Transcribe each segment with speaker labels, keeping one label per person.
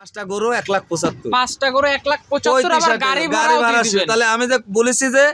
Speaker 1: পাঁচটা গরু এক লাখ পঁচাত্তর
Speaker 2: পাঁচটা গরু এক লাখ পঁচাত্তর গাড়ি। ভাড়া
Speaker 1: তাহলে আমি যে বলেছি যে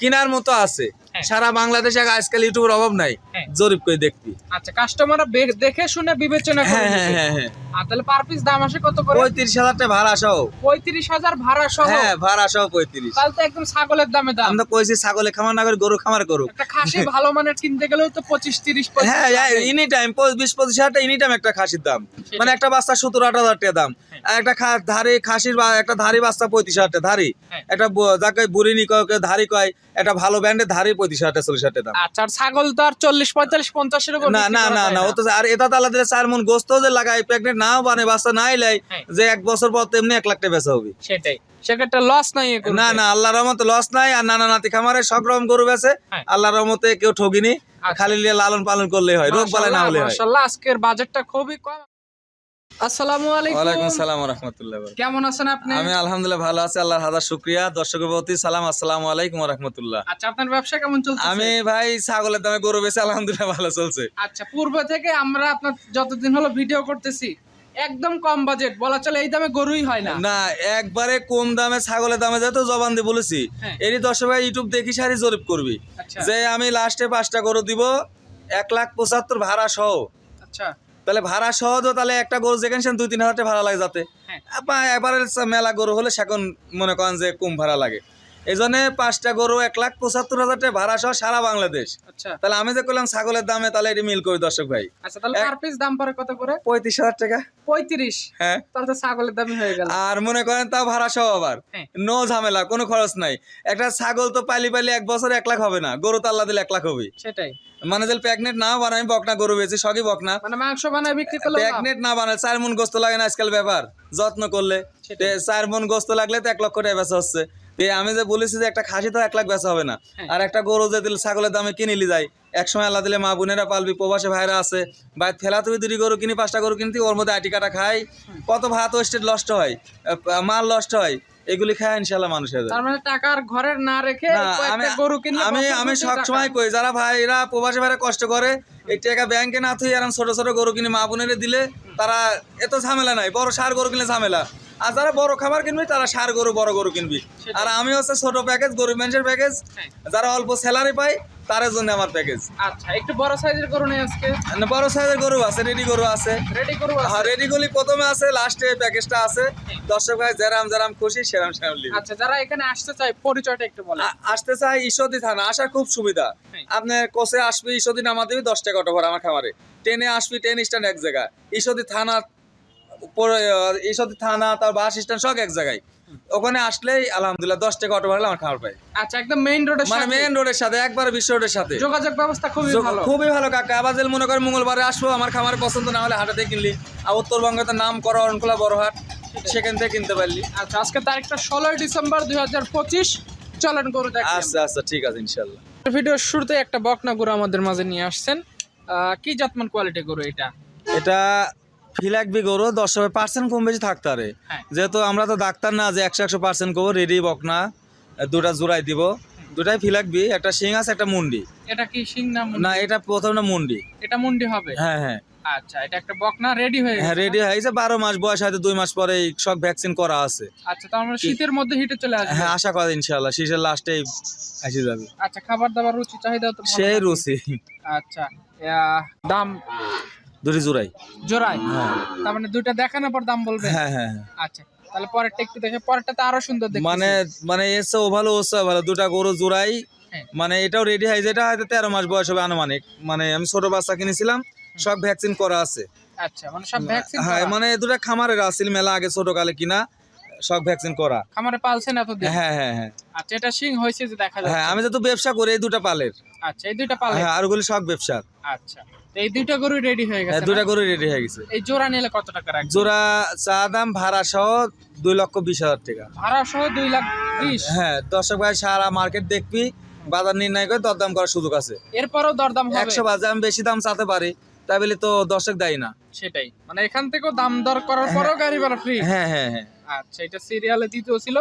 Speaker 1: কিনার মতো আছে। সারা বাংলাদেশে আজকাল ইউটিউবের অভাব নাই।
Speaker 2: হ্যাঁ।
Speaker 1: জরিপ করে দেখবি।
Speaker 2: আচ্ছা কাস্টমাররা দেখে শুনে বিবেচনা করে
Speaker 1: হ্যাঁ হ্যাঁ হ্যাঁ হ্যাঁ।
Speaker 2: তাহলে পার পিস দাম আসে কত করে?
Speaker 1: পঁয়ত্রিশ হাজার টাকা ভাড়া সহ।
Speaker 2: পঁয়ত্রিশ হাজার ভাড়া সহ।
Speaker 1: হ্যাঁ ভাড়া সহ পঁয়ত্রিশ।
Speaker 2: তাহলে তো একদম ছাগলের দামে দাম।
Speaker 1: আমরা কইছি ছাগলে খামার না করে গরু খামার
Speaker 2: একটা খাসি ভালো মানের কিনতে গেলেও তো পঁচিশ তিরিশ পঁয়ত্রিশ
Speaker 1: হ্যাঁ
Speaker 2: লাগেই।
Speaker 1: এনি টাইম বিশ পঁচিশ হাজার টাকা এনি টাইম একটা খাসির দাম। মানে একটা বাচ্চা সত্তর আট হাজার টাকা দাম। একটা ধারি খাসির বা একটা ধারি বাচ্চা পঁয়ত্রিশ হাজার টাকা ধারি।
Speaker 2: হ্যাঁ।
Speaker 1: একটা যাকে বুড়িনি কয় কেউ ধারি কয় একটা ভালো ব্র্যান্ডের ধারে পঁয়ত্রিশ হাজার চল্লিশ হাজার দাম।
Speaker 2: আচ্ছা আর ছাগল তো আর চল্লিশ পঁয়তাল্লিশ পঞ্চাশের উপর
Speaker 1: না না না না ও তো আর এটা তালা দিলে চার মন গোস্ত যে লাগায় প্রেগনেন্ট নাও বানে বাচ্চা নাই লাই
Speaker 2: হ্যাঁ।
Speaker 1: যে এক বছর পর তেমনি এক লাখ টাকা বেচা হবে।
Speaker 2: সেটাই। সেক্ষেত্রে লস নাই
Speaker 1: না না আল্লাহ রহমতে লস নাই আর নানা নাতি খামারে সব রকম গরু বেছে
Speaker 2: হ্যাঁ।
Speaker 1: আল্লাহ রহমতে কেউ ঠকিনি
Speaker 2: আচ্ছা।
Speaker 1: খালি লালন পালন করলে হয় রোগ বালাই না হলে হয়।
Speaker 2: মাশাআল্লাহ আজকের বাজেটটা খুবই কম। আসসালামু
Speaker 1: ওয়ালাইকুম
Speaker 2: আলাইকুম
Speaker 1: সালাম রহমতুল্লাহ
Speaker 2: কেমন আছেন আপনি?
Speaker 1: আমি আলহামদুলিল্লাহ ভালো আছি আল্লাহর হাজার শুক্রিয়া। দর্শকের প্রতি সালাম আসসালামু আলাইকুম রহমতুল্লাহ
Speaker 2: আচ্ছা আপনার ব্যবসা কেমন চলছে
Speaker 1: আমি ভাই ছাগলের দামে গরু বেছে আলহামদুলিল্লাহ ভালো চলছে।
Speaker 2: আচ্ছা পূর্ব থেকে আমরা আপনার যতদিন হলো ভিডিও করতেছি একদম কম বাজেট বলা চলে এই দামে গরুই হয় না।
Speaker 1: না একবারে কম দামে ছাগলের দামে যেহেতু জবান দিয়ে বলেছি
Speaker 2: হ্যাঁ।
Speaker 1: এরই দর্শক ভাই ইউটিউব দেখি সারি জরিপ করবি।
Speaker 2: আচ্ছা।
Speaker 1: যে আমি লাস্টে পাঁচটা গরু দিব এক লাখ পঁচাত্তর ভাড়া সহ।
Speaker 2: আচ্ছা।
Speaker 1: তাহলে ভাড়া সহজ তাহলে একটা গরু যেখানে সেখানে দুই তিন হাজার টাকা ভাড়া লাগে যাতে
Speaker 2: হ্যাঁ।
Speaker 1: এবারে মেলা গরু হলে সেখন মনে করেন যে কম ভাড়া লাগে এই জন্য পাঁচটা গরু এক লাখ পঁচাত্তর হাজার টাকা ভাড়া সহ সারা বাংলাদেশ।
Speaker 2: আচ্ছা।
Speaker 1: তাহলে আমি যে করলাম ছাগলের দামে তাহলে এটি মিল করি দর্শক ভাই।
Speaker 2: আচ্ছা তাহলে পার পিস দাম পড়ে কত করে?
Speaker 1: পঁয়ত্রিশ হাজার টাকা।
Speaker 2: পঁয়ত্রিশ?
Speaker 1: হ্যাঁ।
Speaker 2: তাহলে তো ছাগলের দামই হয়ে গেল।
Speaker 1: আর মনে করেন তাও ভাড়া সহ আবার।
Speaker 2: হ্যাঁ।
Speaker 1: নো ঝামেলা কোনো খরচ নাই। একটা ছাগল তো পালি পালি এক বছর এক লাখ হবে না গরু তো আল্লাহ দিলে এক লাখ হবে
Speaker 2: সেটাই।
Speaker 1: মানে যে প্যাগনেট না বানাই বকনা গরু বেশি সবই বকনা।
Speaker 2: মানে মাংস বানায় বিক্রি করলে।
Speaker 1: প্যাগনেট না বানায় চার মন গোস্ত লাগে না আজকাল ব্যাপার। যত্ন করলে। চার মন গোস্ত লাগলে তো এক লক্ষ টাকা বেচা হচ্ছে। তে আমি যে বলেছি যে একটা খাসি তো এক লাখ বেচা হবে না।
Speaker 2: হ্যাঁ।
Speaker 1: আর একটা গরু যে দিলে ছাগলের দামে কিনিলি যায়। এক সময় আল্লাহ দিলে মা বোনেরা পালবি প্রবাসে ভাইরা আছে। বাইর ফেলা তুমি দুটি গরু কিনি পাঁচটা গরু কিনতি ওর মধ্যে আটি কাটা খাই। কত ভাত ওয়েস্টেড নষ্ট হয়। মাল নষ্ট হয়। এগুলি খায় ইনশাল্লাহ মানুষের।
Speaker 2: তার মানে টাকার ঘরে না রেখে
Speaker 1: আমি
Speaker 2: গরু
Speaker 1: আমি
Speaker 2: বছর
Speaker 1: আমি
Speaker 2: প্রতি
Speaker 1: সব
Speaker 2: টাকা।
Speaker 1: সময় কই যারা ভাইরা প্রবাসী ভাইরা কষ্ট করে এই টাকা ব্যাংকে না থুই এরকম ছোট ছোট গরু কিনে মা বোনের দিলে তারা এত ঝামেলা নাই বড় সার গরু কিনে ঝামেলা। আর যারা বড় খাবার কিনবি তারা সার গরু বড় গরু কিনবি। আর আমি হচ্ছে ছোট প্যাকেজ গরু মানুষের প্যাকেজ
Speaker 2: হ্যাঁ।
Speaker 1: যারা অল্প স্যালারি পায় তার জন্য আমার প্যাকেজ
Speaker 2: আচ্ছা একটু বড় সাইজের গরু নেই আজকে?
Speaker 1: বড় সাইজের গরু আছে রেডি গরু আছে।
Speaker 2: রেডি করব
Speaker 1: হ্যাঁ রেডি গুলি প্রথমে আছে লাস্টে প্যাকেজটা আছে। দর্শক ভাই যেরাম যেরাম খুশি সেরাম সেরাম লিবি।
Speaker 2: আচ্ছা যারা এখানে আসতে চায় পরিচয়টা একটু
Speaker 1: আসতে চাই ঈশ্বরদী থানা আসার খুব সুবিধা।
Speaker 2: হ্যাঁ।
Speaker 1: আপনি কোসে আসবি ঈশ্বরদী নামা দিবি দশ টাকা অটো ভাড়া আমার খামারে। ট্রেনে আসবি ট্রেন স্ট্যান্ড এক জায়গায়। ঈশ্বরদী থানা থানা তার বাস স্ট্যান্ড সব এক জায়গায়। ওখানে আসলেই আলহামদুলিল্লাহ দশ টাকা অটো ভাড়া আমার খামার পাই।
Speaker 2: আচ্ছা একদম মেইন রোডের
Speaker 1: মানে মেন রোডের সাথে একবার বিশ্ব রোডের সাথে।
Speaker 2: যোগাযোগ ব্যবস্থা খুবই ভালো।
Speaker 1: খুবই ভালো কাকা। আবার মনে মঙ্গলবারে আসব আমার খামারে পছন্দ না হলে হাটাতে কিনলি আর উত্তরবঙ্গে তো নাম করা অরণখোলা বড়হাট সেখান থেকে কিনতে পারলি।
Speaker 2: আচ্ছা আজকে তারিখটা ষোলোই ডিসেম্বর দুই হাজার পঁচিশ। চলেন গরু দেখেন
Speaker 1: আচ্ছা আচ্ছা ঠিক আছে ইনশাল্লাহ
Speaker 2: ভিডিওর শুরুতে একটা বকনা গরু আমাদের মাঝে নিয়ে আসছেন। কি জাতমান কোয়ালিটি গরু এটা?
Speaker 1: এটা ফিলাকবি গরু দশ পার্সেন্ট কম বেশি থাকতে পারে।
Speaker 2: হ্যাঁ।
Speaker 1: যেহেতু আমরা তো ডাক্তার না যে একশো একশো পার্সেন্ট করব রেডি বকনা দুটা জোড়াই দিব। দুটাই ফিলাকবি একটা শিং আছে একটা মুন্ডি।
Speaker 2: এটা কি সিং নাম
Speaker 1: না এটা প্রথমটা মুন্ডি।
Speaker 2: এটা মুন্ডি হবে?
Speaker 1: হ্যাঁ হ্যাঁ।
Speaker 2: আচ্ছা এটা একটা বকনা রেডি হয়ে
Speaker 1: হ্যাঁ রেডি হয়েছে বারো মাস বয়স হয়তো দুই মাস পরে সব ভ্যাকসিন করা আছে।
Speaker 2: আচ্ছা মানে শীতের মধ্যে হিটে চলে আসবে?
Speaker 1: হ্যাঁ আশা করা ইনশাল্লাহ শীষের লাস্টেই এসে যাবে।
Speaker 2: আচ্ছা খাবার দাবার রুচি চাহিদা তো
Speaker 1: সেই রুচি।
Speaker 2: আচ্ছা দাম?
Speaker 1: দুটি জোড়াই।
Speaker 2: জোড়ায়
Speaker 1: হ্যাঁ।
Speaker 2: তার মানে দুইটা দেখানোর পর দাম বলবে?
Speaker 1: হ্যাঁ হ্যাঁ হ্যাঁ।
Speaker 2: আচ্ছা তাহলে পরেরটা একটু দেখে পরেরটা তো আরও সুন্দর দেখতে
Speaker 1: মানে মানে এসে ভালো ওসে ভালো দুটা গরু জোড়াই।
Speaker 2: হ্যাঁ।
Speaker 1: মানে এটাও রেডি হয়তো তেরো মাস বয়স হবে আনুমানিক। মানে আমি ছোট বাচ্চা কিনেছিলাম সব ভ্যাকসিন করা আছে।
Speaker 2: আচ্ছা মানে সব ভ্যাকসিন
Speaker 1: হ্যাঁ মানে দুটা খামারের আসছিল মেলা আগে ছোট কালে কিনা সব ভ্যাকসিন করা।
Speaker 2: খামারে পালছেন এতদিন?
Speaker 1: হ্যাঁ হ্যাঁ হ্যাঁ।
Speaker 2: আচ্ছা এটা সিং হয়েছে যে দেখা
Speaker 1: হ্যাঁ আমি যেহেতু ব্যবসা করি এই দুটা পালের।
Speaker 2: আচ্ছা এই দুইটা পালে
Speaker 1: হ্যাঁ আর ওগুলি সব ব্যবসার।
Speaker 2: আচ্ছা। তো এই দুইটা গরু রেডি হয়ে
Speaker 1: হ্যাঁ
Speaker 2: গেছে
Speaker 1: দুটা গরু রেডি হয়ে গেছে।
Speaker 2: এই জোড়া নিলে কত টাকা রাখবে
Speaker 1: জোড়া চা দাম ভাড়া সহ দুই লক্ষ বিশ হাজার টাকা।
Speaker 2: ভাড়া সহ দুই লাখ বিশ?
Speaker 1: হ্যাঁ দর্শক ভাই সারা মার্কেট দেখবি বাজার নির্ণয় করে দরদাম করার সুযোগ আছে।
Speaker 2: এরপরও দরদাম
Speaker 1: একশো বাজে আমি বেশি দাম চাতে পারি তাই বলে তো দর্শক দেয় না।
Speaker 2: সেটাই। মানে এখান থেকেও দাম দর করার পরও গাড়ি ভাড়া ফ্রি
Speaker 1: হ্যাঁ হ্যাঁ হ্যাঁ।
Speaker 2: আচ্ছা এটা সিরিয়ালে দ্বিতীয় ছিল।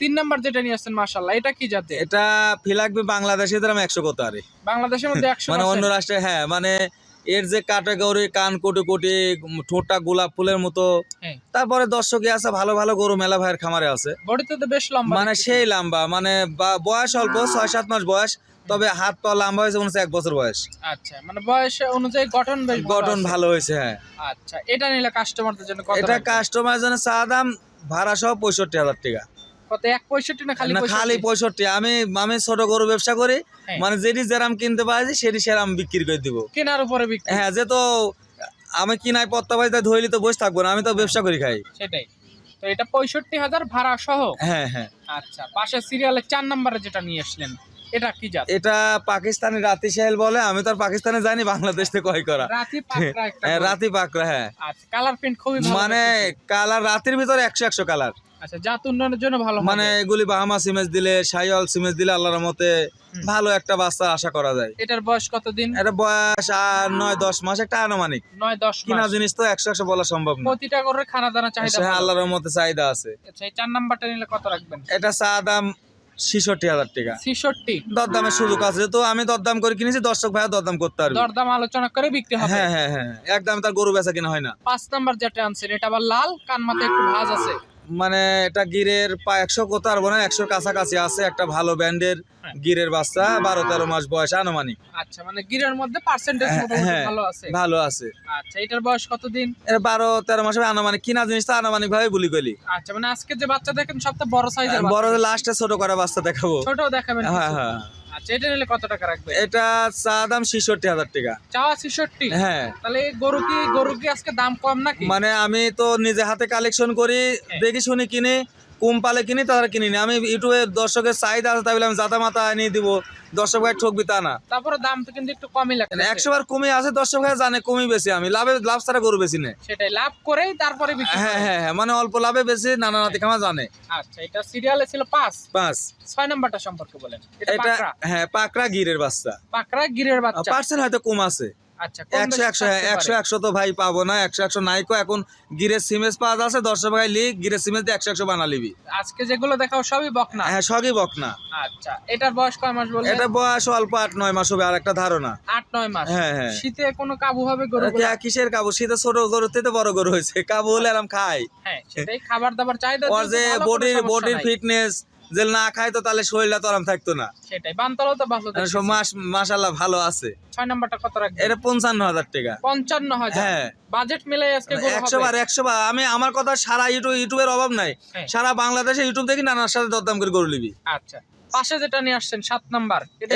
Speaker 2: তিন নাম্বার যেটা নিয়ে আসছেন মাশাল্লাহ এটা কি জাতে
Speaker 1: এটা ফিলাকবি বাংলাদেশে দাম একশো কত আরে?
Speaker 2: বাংলাদেশের মধ্যে একশো
Speaker 1: মানে অন্য রাষ্ট্রে হ্যাঁ মানে এর যে কাটাগরি কান কোটি কোটি ঠোঁটটা গোলাপ ফুলের মতো।
Speaker 2: হ্যাঁ।
Speaker 1: তারপরে দর্শকই আছে ভালো ভালো গরু মেলা ভাইয়ের খামারে আছে।
Speaker 2: বডিতে তো বেশ লম্বা
Speaker 1: মানে সেই লম্বা মানে বয়স অল্প ছয় সাত মাস বয়স তবে হাত পা লম্বা হয়েছে মনে হচ্ছে এক বছর বয়স।
Speaker 2: আচ্ছা মানে বয়স অনুযায়ী গঠন
Speaker 1: গঠন ভালো হয়েছে হ্যাঁ।
Speaker 2: আচ্ছা এটা নিলে কাস্টমারদের জন্য কত
Speaker 1: এটা
Speaker 2: রাখবেন?
Speaker 1: কাস্টমার জন্য চা দাম ভাড়া সহ পঁয়ষট্টি হাজার টাকা।
Speaker 2: কত? এক পঁয়ষট্টি না খালি
Speaker 1: খালি পঁয়ষট্টি। আমি আমি ছোট গরু ব্যবসা করি।
Speaker 2: হ্যাঁ।
Speaker 1: মানে যেটি যেরাম কিনতে পারছি সেটি সেরাম বিক্রি করে দিব।
Speaker 2: কেনার উপরে বিক্রি।
Speaker 1: হ্যাঁ যে তো আমি কিনাই পত্তা পাই তাই ধরলি তো বসে থাকব না আমি তো ব্যবসা করি খাই।
Speaker 2: সেটাই। তো এটা পঁয়ষট্টি হাজার ভাড়া সহ?
Speaker 1: হ্যাঁ হ্যাঁ।
Speaker 2: আচ্ছা পাশে সিরিয়ালের চার নম্বরে যেটা নিয়ে আসলেন এটা কি জাত?
Speaker 1: এটা পাকিস্তানি রাতি সাহেল বলে আমি তো আর পাকিস্তানে জানি বাংলাদেশ থেকে কয় করা।
Speaker 2: রাতি পাকড়া
Speaker 1: হ্যাঁ, রাতি হ্যাঁ।
Speaker 2: আচ্ছা কালার প্রিন্ট খুবই
Speaker 1: মানে কালার রাতের ভিতরে একশো একশো কালার।
Speaker 2: আচ্ছা জাত উন্নয়নের জন্য ভালো
Speaker 1: মানে এগুলি বাহামা সিমেজ দিলে সাইওয়াল সিমেজ দিলে আল্লাহর মতে ভালো একটা বাচ্চা আশা করা যায়।
Speaker 2: এটার বয়স কতদিন?
Speaker 1: এটা বয়স আর নয় দশ মাস একটা আনুমানিক।
Speaker 2: নয় দশ
Speaker 1: কিনা জিনিস তো একশো একশো বলা সম্ভব না।
Speaker 2: প্রতিটা করে খানা দানা চাহিদা ভালো।
Speaker 1: আল্লাহর মতে চাহিদা আছে।
Speaker 2: আচ্ছা এই চার নাম্বারটা নিলে কত রাখবেন?
Speaker 1: এটা চা দাম ছিষট্টি হাজার টাকা।
Speaker 2: ছিষট্টি?
Speaker 1: দরদামের সুযোগ আছে তো আমি দরদাম করে কিনেছি দর্শক ভাইয়া দরদাম করতে পারবে।
Speaker 2: দরদাম আলোচনা করে বিক্রি হবে।
Speaker 1: হ্যাঁ হ্যাঁ হ্যাঁ একদম তার গরু বেচা কিনা হয় না।
Speaker 2: পাঁচ নাম্বার যেটা আনছেন এটা আবার লাল কান মাথায় একটু ভাঁজ আছে।
Speaker 1: মানে এটা গিরের একশো করতে পারব না একশোর কাছাকাছি আছে একটা ভালো ব্যান্ডের
Speaker 2: হ্যাঁ।
Speaker 1: গিরের বাচ্চা বারো তেরো মাস বয়স আনুমানিক।
Speaker 2: আচ্ছা মানে গিরের মধ্যে পার্সেন্টেজ
Speaker 1: হ্যাঁ, হ্যাঁ।
Speaker 2: ভালো আছে।
Speaker 1: ভালো আছে।
Speaker 2: আচ্ছা এটার বয়স কতদিন?
Speaker 1: বারো তেরো মাসে আনুমানিক। কিনা জিনিস তো আনুমানিক ভাবে বুলি গলি
Speaker 2: আচ্ছা মানে আজকে যে বাচ্চা দেখেন সবচেয়ে বড় সাইজের
Speaker 1: বড় লাস্টে ছোট করা বাচ্চা দেখাবো।
Speaker 2: ছোট দেখাবেন
Speaker 1: হ্যাঁ হ্যাঁ।
Speaker 2: আচ্ছা এটা নিলে কত টাকা রাখবে?
Speaker 1: এটা চা দাম ছিষট্টি হাজার টাকা।
Speaker 2: চা ছিষট্টি?
Speaker 1: হ্যাঁ।
Speaker 2: তাহলে গরু কি গরু কি আজকে দাম কম নাকি?
Speaker 1: মানে আমি তো নিজে হাতে কালেকশন করি
Speaker 2: হ্যাঁ।
Speaker 1: দেখি শুনি কিনি কম পালে কিনি তারা কিনি না। আমি ইউটিউবে দর্শকের চাহিদা আছে তাই বলে আমি জাতা মাতা নিয়ে দিব। দর্শক ভাই ঠকবি তা না।
Speaker 2: তারপরে দাম তো কিন্তু একটু কমই লাগছে
Speaker 1: একশো বার কমে আছে দর্শক ভাই জানে কমই বেশি আমি। লাভে লাভ ছাড়া গরু বেশি নেই।
Speaker 2: সেটাই লাভ করেই তারপরে
Speaker 1: হ্যাঁ হ্যাঁ হ্যাঁ মানে অল্প লাভে বেশি নানা নাতি খামা জানে।
Speaker 2: আচ্ছা এটা সিরিয়ালে ছিল পাঁচ।
Speaker 1: পাঁচ।
Speaker 2: ছয় নাম্বারটা সম্পর্কে বলেন। এটা
Speaker 1: হ্যাঁ পাকড়া গিরের বাচ্চা।
Speaker 2: পাকড়া গিরের বাচ্চা।
Speaker 1: পার্সেন্ট হয়তো কম আছে। একশো একশো হ্যাঁ, একশো একশো তো ভাই পাবো না একশো একশো নাইকো এখন গিরের সিমেজ পাওয়া যাচ্ছে দর্শক ভাই লিখ গিরের সিমেজ দিয়ে একশো একশো বানা
Speaker 2: আজকে যেগুলো দেখাও সবই বকনা?
Speaker 1: হ্যাঁ সবই বক
Speaker 2: আচ্ছা এটার বয়স কয় মাস বললেন?
Speaker 1: এটা বয়স অল্প আট নয় মাস হবে আর একটা ধারণা।
Speaker 2: আট নয় মাস?
Speaker 1: হ্যাঁ, হ্যাঁ।
Speaker 2: শীতে কোনো কাবু হবে গরু
Speaker 1: কিসের কাবু? শীতে ছোট গরু থেকে বড় গরু হয়েছে। কাবু হলে আরাম খাই
Speaker 2: হ্যাঁ সেটাই খাবার দাবার চাহিদা
Speaker 1: ওর যে বডির বডির ফিটনেস যে না খায় তো তাহলে শরীরটা আরাম থাকতো না।
Speaker 2: সেটাই বানতলাও তো ভালো
Speaker 1: মাস মাসাল্লাহ ভালো আছে।
Speaker 2: ছয় নাম্বারটা কত রাখবে?
Speaker 1: এটা পঞ্চান্ন হাজার টাকা।
Speaker 2: পঞ্চান্ন হাজার?
Speaker 1: হ্যাঁ।
Speaker 2: বাজেট মিলে আজকে
Speaker 1: একশো
Speaker 2: হবে।
Speaker 1: বার একশো বার। আমি আমার কথা সারা ইউটিউব ইউটিউবের অভাব নাই।
Speaker 2: হ্যাঁ।
Speaker 1: সারা বাংলাদেশে ইউটিউব দেখি নানার সাথে দরদাম করে গরু লিবি
Speaker 2: আচ্ছা। পাশে যেটা নিয়ে আসছেন সাত নাম্বার। এটা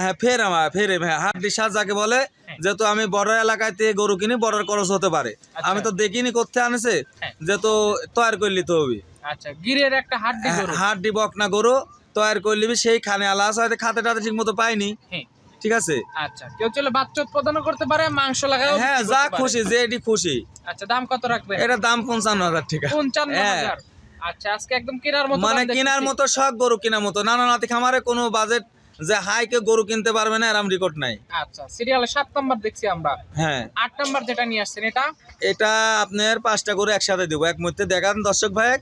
Speaker 1: হ্যাঁ ফের আমার ফের হ্যাঁ হাড্ডি সাজ যাকে বলে। যেহেতু আমি বড় এলাকায় থেকে গরু কিনি বড় খরচ হতে পারে।
Speaker 2: আচ্ছা।
Speaker 1: আমি তো দেখিনি করতে আনেছে
Speaker 2: হ্যাঁ।
Speaker 1: যে তো তৈরি করলি তো হবি।
Speaker 2: আচ্ছা গিরের একটা হাড্ডি গরু।
Speaker 1: হাড্ডি বকনা গরু তৈরি করলি সেই খানে আলা হয়তো খাতে টাতে ঠিক মতো পাইনি।
Speaker 2: হ্যাঁ।
Speaker 1: ঠিক আছে?
Speaker 2: আচ্ছা কেউ চলে বাচ্চা উৎপাদন করতে পারে মাংস লাগাও
Speaker 1: হ্যাঁ যা খুশি যে এটি খুশি।
Speaker 2: আচ্ছা দাম কত রাখবে
Speaker 1: এটা দাম পঞ্চান্ন হাজার টাকা।
Speaker 2: পঞ্চান্ন
Speaker 1: হ্যাঁ।
Speaker 2: হাজার। আচ্ছা আজকে একদম কেনার মতো
Speaker 1: মানে কেনার মতো শখ গরু কেনার মতো। নানা নাতি খামারে কোনো বাজেট যে হাই কে গরু কিনতে পারবে না এরম রেকর্ড নাই।
Speaker 2: আচ্ছা সিরিয়ালে সাত নাম্বার দেখছি আমরা।
Speaker 1: হ্যাঁ।
Speaker 2: আট নাম্বার যেটা নিয়ে আসছেন এটা?
Speaker 1: এটা আপনার পাঁচটা গরু একসাথে দেবো। এক মধ্যে দেখান দর্শক ভাই
Speaker 2: হ্যাঁ,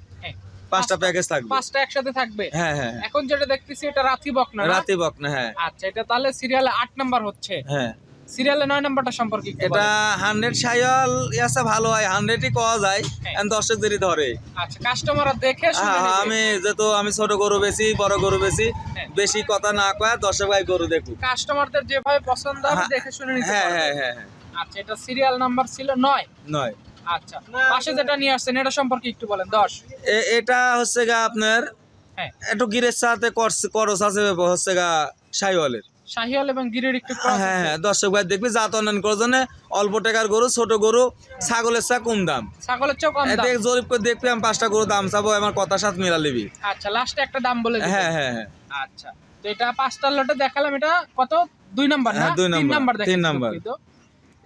Speaker 1: পাঁচটা প্যাকেজ থাকবে।
Speaker 2: পাঁচটা একসাথে থাকবে?
Speaker 1: হ্যাঁ হ্যাঁ।
Speaker 2: এখন যেটা দেখতেছি এটা রাতি বকনা না?
Speaker 1: রাতে বকনা হ্যাঁ।
Speaker 2: আচ্ছা এটা তাহলে সিরিয়ালে আট নাম্বার হচ্ছে।
Speaker 1: হ্যাঁ।
Speaker 2: সিরিয়ালে নয় নাম্বারটা সম্পর্কে
Speaker 1: এটা। হান্ড্রেড সাইল ইয়াসা ভালো হয় হান্ড্রেডই পাওয়া যায়
Speaker 2: হ্যাঁ।
Speaker 1: and দর্শক দেরি ধরে।
Speaker 2: আচ্ছা কাস্টমার দেখে শুনে
Speaker 1: হ্যাঁ। আমি যেহেতু আমি ছোট গরু বেশি বড় গরু বেশি
Speaker 2: হ্যাঁ।
Speaker 1: বেশি কথা না কয় দর্শক ভাই গরু দেখুক।
Speaker 2: কাস্টমারদের যেভাবে পছন্দ হবে
Speaker 1: হ্যাঁ,
Speaker 2: দেখে শুনে নিতে
Speaker 1: হ্যাঁ হ্যাঁ হ্যাঁ হ্যাঁ।
Speaker 2: আচ্ছা এটা সিরিয়াল নাম্বার ছিল নয়।
Speaker 1: নয়।
Speaker 2: আচ্ছা পাশে যেটা নিয়ে আসছেন এটা সম্পর্কে একটু বলেন দশ।
Speaker 1: এটা হচ্ছে গা আপনার
Speaker 2: হ্যাঁ।
Speaker 1: একটু গিরের সাথে করস- আছে হচ্ছে গা সাইওয়ালের
Speaker 2: শাহিওয়াল এবং গিরের একটু
Speaker 1: হ্যাঁ হ্যাঁ দর্শক ভাই দেখবি জাত উন্নয়ন করার অল্প টাকার গরু ছোট গরু ছাগলের চা কম দাম।
Speaker 2: ছাগলের চোখ কম দাম।
Speaker 1: দেখ জরিপ করে দেখবি আমি পাঁচটা গরু দাম চাবো আমার কথার সাথে মিলা লিবি
Speaker 2: আচ্ছা লাস্টে একটা দাম বলে
Speaker 1: হ্যাঁ হ্যাঁ হ্যাঁ।
Speaker 2: আচ্ছা তো এটা পাঁচটা লটে দেখালাম এটা কত? দুই নাম্বার না?
Speaker 1: দুই
Speaker 2: তিন
Speaker 1: নাম্বার, তিন নাম্বার।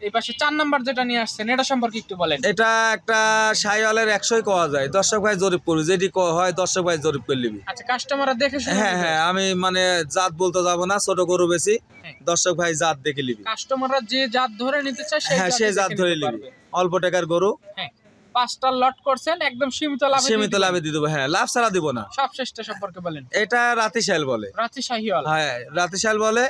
Speaker 2: এই পাশে চার নাম্বার যেটা নিয়ে আসছেন এটা সম্পর্কে একটু বলেন।
Speaker 1: এটা একটা সাইওয়ালের একশোই কওয়া যায়। দর্শক ভাই জরিপ করি যেটি ক- হয় দর্শক ভাই জরিপ করে লিবি
Speaker 2: আচ্ছা কাস্টমাররা দেখে
Speaker 1: হ্যাঁ হ্যাঁ আমি মানে জাত বলতে যাব না ছোট গরু বেশি।
Speaker 2: হ্যাঁ।
Speaker 1: দর্শক ভাই জাত দেখে লিবি
Speaker 2: কাস্টমাররা যে জাত ধরে নিতে চায়
Speaker 1: হ্যাঁ সে জাত ধরে
Speaker 2: নিতে
Speaker 1: লিবি অল্প টাকার গরু।
Speaker 2: হ্যাঁ পাঁচটা লট করছেন একদম সীমিত লাভে
Speaker 1: সীমিত লাভে দিয়ে দেবো হ্যাঁ লাভ ছাড়া দিব না।
Speaker 2: সব শেষটা সম্পর্কে বলেন।
Speaker 1: এটা রাতি বলে।
Speaker 2: রাতি শাহিওয়াল
Speaker 1: হ্যাঁ রাতি বলে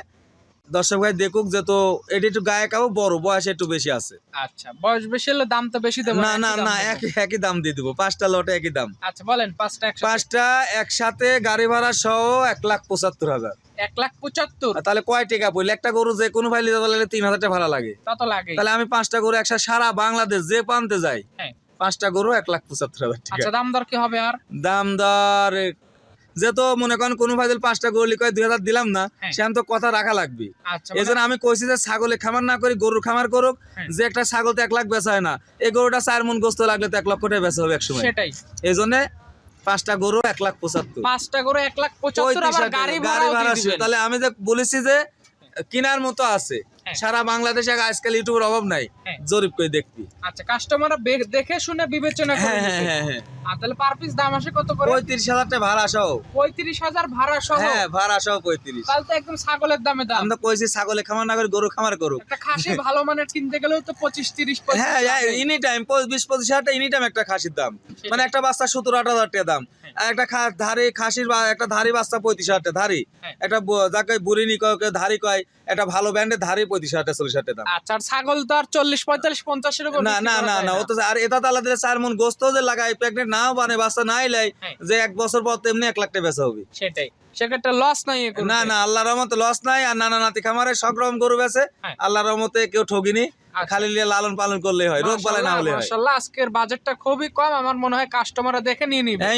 Speaker 1: দর্শক ভাই দেখুক যে তো এটা একটু গায়ে কাবো বড় বয়স একটু বেশি আছে।
Speaker 2: আচ্ছা বয়স বেশি হলে দাম তো বেশি দেবো
Speaker 1: না না না। একই একই দাম দিয়ে দেবো পাঁচটা লটে একই দাম।
Speaker 2: আচ্ছা বলেন পাঁচটা একশো
Speaker 1: পাঁচটা একসাথে গাড়ি ভাড়া সহ এক লাখ পঁচাত্তর হাজার।
Speaker 2: এক লাখ পঁচাত্তর?
Speaker 1: তাহলে কয় টাকা পড়লে? একটা গরু যে কোনো ভাই নিতে পারলে তিন হাজার টাকা ভাড়া লাগে।
Speaker 2: তত লাগে
Speaker 1: তাহলে আমি পাঁচটা গরু একসাথে সারা বাংলাদেশ যে পানতে যাই
Speaker 2: হ্যাঁ।
Speaker 1: পাঁচটা গরু এক লাখ পঁচাত্তর হাজার টাকা।
Speaker 2: আচ্ছা দাম দর কি হবে আর?
Speaker 1: দাম দর যেহেতু মনে করেন কোনো ভাই পাঁচটা গরু লিখে দুই হাজার দিলাম না
Speaker 2: হ্যাঁ।
Speaker 1: সেখান তো কথা রাখা লাগবে।
Speaker 2: আচ্ছা
Speaker 1: এই জন্য আমি কইছি যে ছাগলে খামার না করি গরুর খামার করুক
Speaker 2: হ্যাঁ।
Speaker 1: যে একটা ছাগল তো এক লাখ বেচা হয় না। এই গরুটা চার মন গোস্ত লাগলে তো এক লক্ষ টাকা বেচা হবে এক সময়।
Speaker 2: সেটাই।
Speaker 1: এই জন্য পাঁচটা গরু এক লাখ পঁচাত্তর।
Speaker 2: পাঁচটা করে এক লাখ পঁচাত্তর গাড়ি ভাড়া
Speaker 1: সে- তাহলে আমি যে বলেছি যে কিনার মতো আছে। সারা বাংলাদেশে আজকাল ইউটিউবের অভাব নাই।
Speaker 2: হ্যাঁ।
Speaker 1: জরিপ করে দেখবি
Speaker 2: আচ্ছা কাস্টমার দেখে শুনে বিবেচনা করে
Speaker 1: হ্যাঁ হ্যাঁ হ্যাঁ হ্যাঁ।
Speaker 2: আর তাহলে পার পিস দাম আসে কত করে?
Speaker 1: পঁয়ত্রিশ হাজার টাকা ভাড়া সহ।
Speaker 2: পঁয়ত্রিশ হাজার ভাড়া সহ।
Speaker 1: হ্যাঁ ভাড়া সহ পঁয়ত্রিশ।
Speaker 2: তাহলে তো একদম ছাগলের দামে দাম।
Speaker 1: আমরা কইছি ছাগলে খামার না করে গরু খামার করুক।
Speaker 2: একটা খাসি ভালো মানের কিনতে গেলেও তো পঁচিশ তিরিশ
Speaker 1: হ্যাঁ এনি টাইম বিশ পঁচিশ হাজার টাকা এনি টাইম একটা খাসির দাম। মানে একটা বাচ্চা সত্তর আট হাজার টাকা দাম। আর একটা ধারি খাসির বা একটা ধারি বাচ্চা পঁয়ত্রিশ হাজার টাকা ধারি।
Speaker 2: হ্যাঁ।
Speaker 1: একটা যাকে বুড়িনি কয় ধারি কয় একটা ভালো ব্যান্ডের ধারি পঁয়ত্রিশ হাজার চল্লিশ হাজার দাম।
Speaker 2: আচ্ছা ছাগল তো আর চল্লিশ পঁয়তাল্লিশ পঞ্চাশের উপর
Speaker 1: না না না না ও তো আর এটা তো আলাদা চার মন গোস্ত যে লাগায় প্রেগনেন্ট নাও বানে বাচ্চা নাই লাই
Speaker 2: হ্যাঁ।
Speaker 1: যে এক বছর পর তেমনি এক লাখ টাকা বেচা হবে।
Speaker 2: সেটাই। সেক্ষেত্রে লস নাই
Speaker 1: না না আল্লাহর রহমতে লস নাই আর নানা নাতি খামারে সব রকম গরু বেছে
Speaker 2: হ্যাঁ।
Speaker 1: আল্লাহর রহমতে কেউ ঠগিনি
Speaker 2: আচ্ছা।
Speaker 1: খালি লালন পালন করলে হয় রোগ বালাই না হলে হয়।
Speaker 2: মাশাআল্লাহ, আজকের বাজেটটা খুবই কম আমার মনে হয় কাস্টমাররা দেখে নিয়ে নিবে।
Speaker 1: হ্যাঁ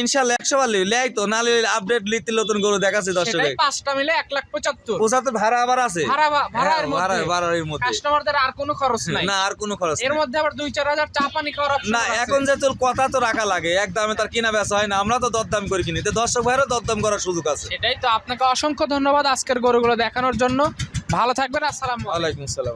Speaker 1: বার লেই তো না আপডেট নতুন গরু
Speaker 2: সেটাই পাঁচটা মিলে এক লাখ পঁচাত্তর।
Speaker 1: পোষাতে ভাড়া আবার আছে?
Speaker 2: ভাড়া ভাড়ার
Speaker 1: হ্যাঁ,
Speaker 2: মধ্যে।
Speaker 1: ভাড়া- ভাড়ার মধ্যে।
Speaker 2: কাস্টমারদের আর কোনো খরচ নাই।
Speaker 1: না আর কোনো খরচ
Speaker 2: এর মধ্যে আবার দুই চার হাজার চা পানি খাওয়ার option
Speaker 1: না এখন যে তোর কথা তো রাখা লাগে এক দামে তার কিনা বেচা হয় না আমরা তো দরদাম করি কিনি। তো দর্শক ভাইয়েরও দরদাম করার সুযোগ আছে।
Speaker 2: সেটাই তো আপনাকে অসংখ্য ধন্যবাদ আজকের গরুগুলো দেখানোর জন্য। ভালো থাকবেন আসসালাম
Speaker 1: আলাইকুম। আসসালাম।